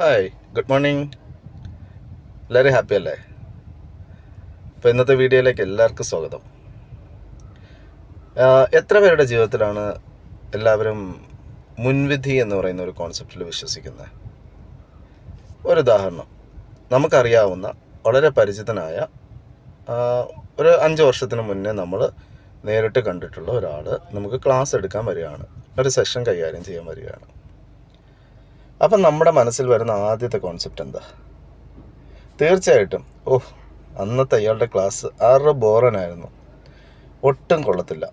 Hi good morning എല്ലാവരും happy അല്ലേ? അപ്പോൾ ഇന്നത്തെ വീഡിയോയിലേക്ക് എല്ലാവർക്കും സ്വാഗതം. എത്ര പേരുടെ ജീവിതത്തിലാണ് എല്ലാവരും മുൻവിധി എന്ന് പറയുന്ന ഒരു കോൺസെപ്റ്റിൽ വിശ്വസിക്കുന്നത്? ഒരു ഉദാഹരണം. നമുക്കറിയാവുന്ന വളരെ പരിചിതനായ ഒരു അഞ്ച് വർഷത്തിന് മുന്നേ നമ്മൾ നേരിട്ട് കണ്ടിട്ടുള്ള ഒരാൾ നമുക്ക് ക്ലാസ് എടുക്കാൻ വരികയാണ്. ഒരു സെഷൻ കൈകാര്യം ചെയ്യാൻ വരികയാണ്. അപ്പം നമ്മുടെ മനസ്സിൽ വരുന്ന ആദ്യത്തെ കോൺസെപ്റ്റ് എന്താ? തീർച്ചയായിട്ടും ഓഹ് അന്നത്തെ അയാളുടെ ക്ലാസ് ആറ് ബോറനായിരുന്നു. ഒട്ടും കൊള്ളത്തില്ല.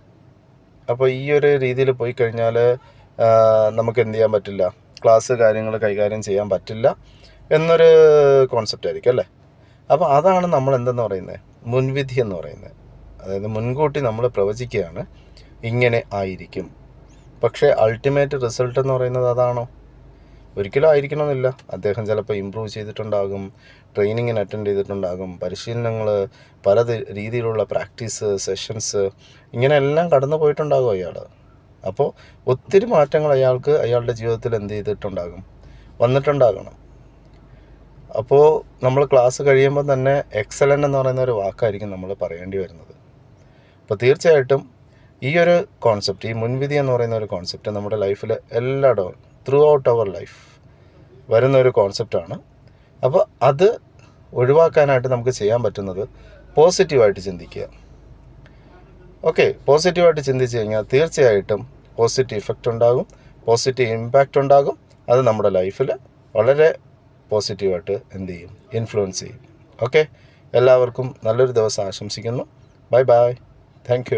അപ്പോൾ ഈ ഒരു രീതിയിൽ പോയി കഴിഞ്ഞാൽ നമുക്ക് എന്ത് ചെയ്യാൻ പറ്റില്ല? ക്ലാസ് കാര്യങ്ങൾ കൈകാര്യം ചെയ്യാൻ പറ്റില്ല എന്നൊരു കോൺസെപ്റ്റ് ആയിരിക്കും അല്ലേ? അപ്പോൾ അതാണ് നമ്മൾ എന്തെന്ന് പറയുന്നത് മുൻവിധി എന്ന് പറയുന്നത് അതായത് മുൻകൂട്ടി നമ്മൾ പ്രവചിക്കുകയാണ് ഇങ്ങനെ ആയിരിക്കും. പക്ഷേ അൾട്ടിമേറ്റ് റിസൾട്ട് എന്ന് പറയുന്നത് അതാണോ? ഒരിക്കലും ആയിരിക്കണമെന്നില്ല. അദ്ദേഹം ചിലപ്പോൾ ഇമ്പ്രൂവ് ചെയ്തിട്ടുണ്ടാകും ട്രെയിനിങ്ങിന് അറ്റൻഡ് ചെയ്തിട്ടുണ്ടാകും പരിശീലനങ്ങൾ പല രീതിയിലുള്ള പ്രാക്ടീസ് സെഷൻസ് ഇങ്ങനെയെല്ലാം കടന്നു പോയിട്ടുണ്ടാകും അയാൾ അപ്പോൾ ഒത്തിരി മാറ്റങ്ങൾ അയാൾക്ക് അയാളുടെ ജീവിതത്തിൽ എന്ത് ചെയ്തിട്ടുണ്ടാകും? വന്നിട്ടുണ്ടാകണം. അപ്പോൾ നമ്മൾ ക്ലാസ് കഴിയുമ്പോൾ തന്നെ എക്സലന്റ് എന്ന് പറയുന്ന ഒരു വാക്കായിരിക്കും നമ്മൾ പറയേണ്ടി വരുന്നത്. അപ്പോൾ തീർച്ചയായിട്ടും ഈ ഒരു കോൺസെപ്റ്റ് ഈ മുൻവിധി എന്ന് പറയുന്ന ഒരു കോൺസെപ്റ്റ് നമ്മുടെ ലൈഫിൽ എല്ലായിടവും ത്രൂ ഔട്ട് അവർ ലൈഫ് വരുന്ന ഒരു കോൺസെപ്റ്റാണ് അപ്പോൾ അത് ഒഴിവാക്കാനായിട്ട് നമുക്ക് ചെയ്യാൻ പറ്റുന്നത് പോസിറ്റീവായിട്ട് ചിന്തിക്കുക. ഓക്കെ പോസിറ്റീവായിട്ട് ചിന്തിച്ച് കഴിഞ്ഞാൽ തീർച്ചയായിട്ടും പോസിറ്റീവ് ഇഫക്റ്റ് ഉണ്ടാകും പോസിറ്റീവ് ഇമ്പാക്റ്റ് ഉണ്ടാകും. അത് നമ്മുടെ ലൈഫിൽ വളരെ പോസിറ്റീവായിട്ട് എന്ത് ചെയ്യും? ഇൻഫ്ലുവൻസ് ചെയ്യും. ഓക്കെ എല്ലാവർക്കും നല്ലൊരു ദിവസം ആശംസിക്കുന്നു. Bye bye thank